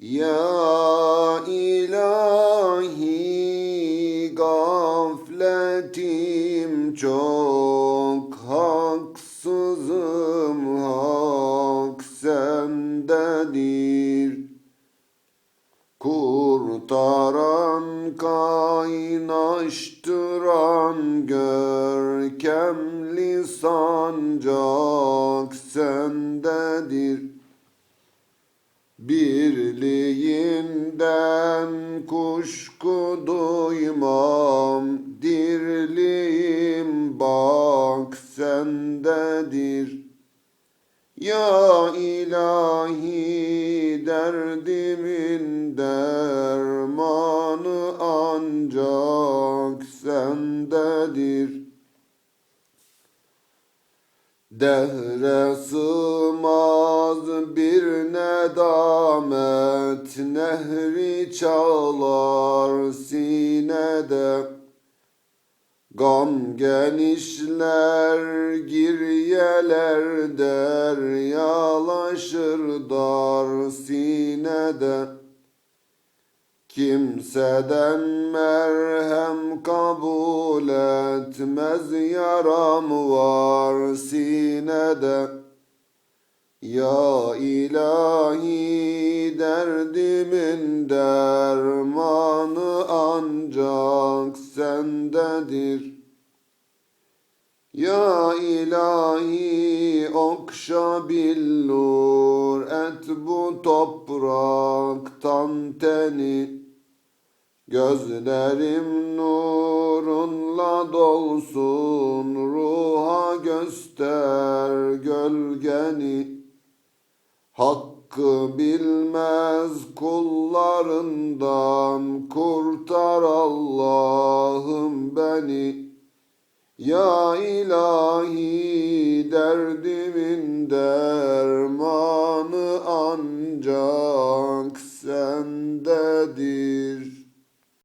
Ya ilahi gafletim çok haksızım hak sendedir. Kurtaran, kaynaştıran görkemli sancak sendedir. Sendedir. Ya ilahi derdimin dermanı ancak sendedir. Dehre sığmaz bir nedamet Nehri çağlar sinede Gam genişler giryeler deryalaşır dar sinede. Kimseden merhem kabul etmez yaram var sinede. Ya ilahi derdimin dermanı ancak sendedir ya ilahi okşa billur et bu topraktan teni. Gözlerim nurunla dolsun ruha göster gölgeni Hakkı bilmez kullarından kurtar Allah'ım beni. Ya ilahi derdimin dermanı ancak sendedir.